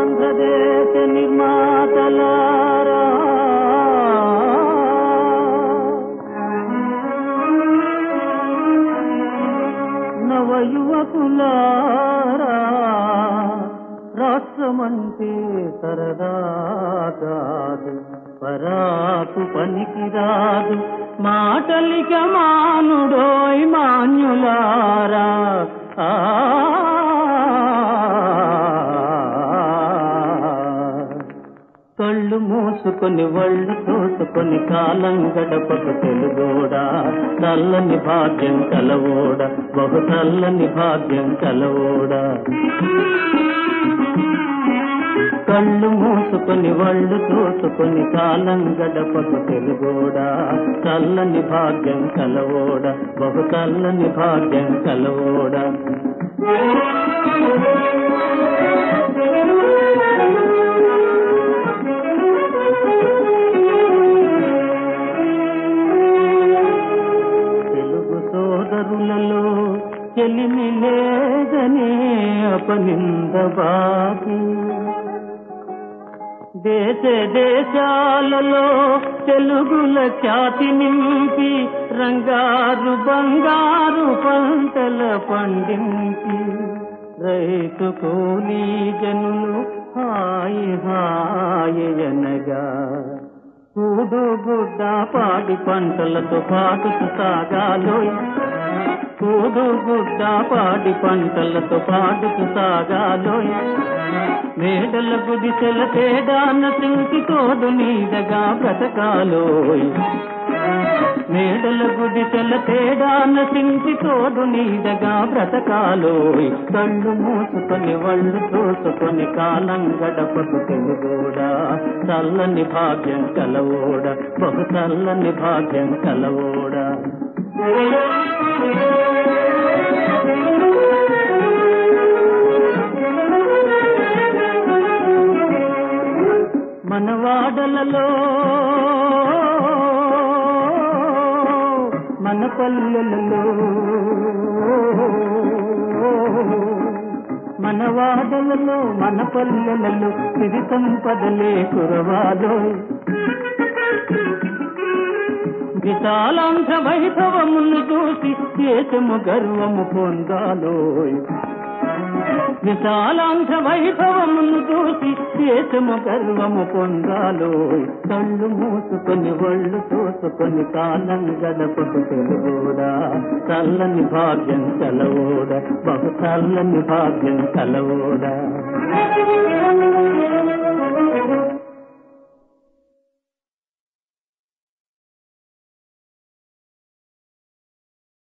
ఆంధ్రదేశ నిర్మాతలారా. నవయువకులారా రాష్ట్రమంటే సరదా కాదు పరాకు పనికిరాదు మాటలిక మానుడోయ్ మాన్యులారా. ఆ కళ్ళు మూసుకొని వళ్ళు తోసుకొని కాలం గడపకు తెలుగోడా? చల్లని భాగ్యం కలవోడా? బహు చల్లని భాగ్యం కలవోడా? కళ్ళు మూసుకొని వాళ్ళు తోసుకొని కాలం గడపకు తెలుగోడా? చల్లని భాగ్యం కలవోడా? బహు చల్లని భాగ్యం కలవోడా? సోదరులలో చెలిమి లేదనే అపనిందబాకి దేశ దేశాలలో తెలుగుల ఖ్యాతి నింపి రంగారు బంగారు పంటల పండించి రైతు కూలీ జనులు హాయి హాయి అనగా గుడ్డ పాడి పంటలతో పాటు సాగాలోయ్ పూడు గుడ్డ పాడి పంటలతో పాటుకు సాగాలోయ్. మేడల గుడిసెల తేడాన్న సింకి తోడు నీడగా బ్రతకాలోయ్. మేడల గుడిసెల తేడాన్న సింకి తోడు నీడగా బ్రతకాలోయ్. కళ్ళు మూసుకొని వాళ్ళు చూసుకొని కాలం గడపకు తెలుగోడా. చల్లని భాగ్యం కలవోడా. బహు చల్లని భాగ్యం కలవోడా. వాడలలో మన పల్లెలలో. మన వాడలలో మన పల్లెలలో ఇది సంపదలే కురవాలో. విశాలాంశ వైభవమును చూసి దేశము గర్వము పొందాలో విశాలాంశ వైభవమును దేశము గర్వము పొందాలో. కళ్ళు మూసుకొని ఒళ్ళు తోసుకొని కాలం గడపకు తెలుగోడా చల్లని భాగ్యం కలవోడ బహు చల్లని భాగ్యం కలవోడా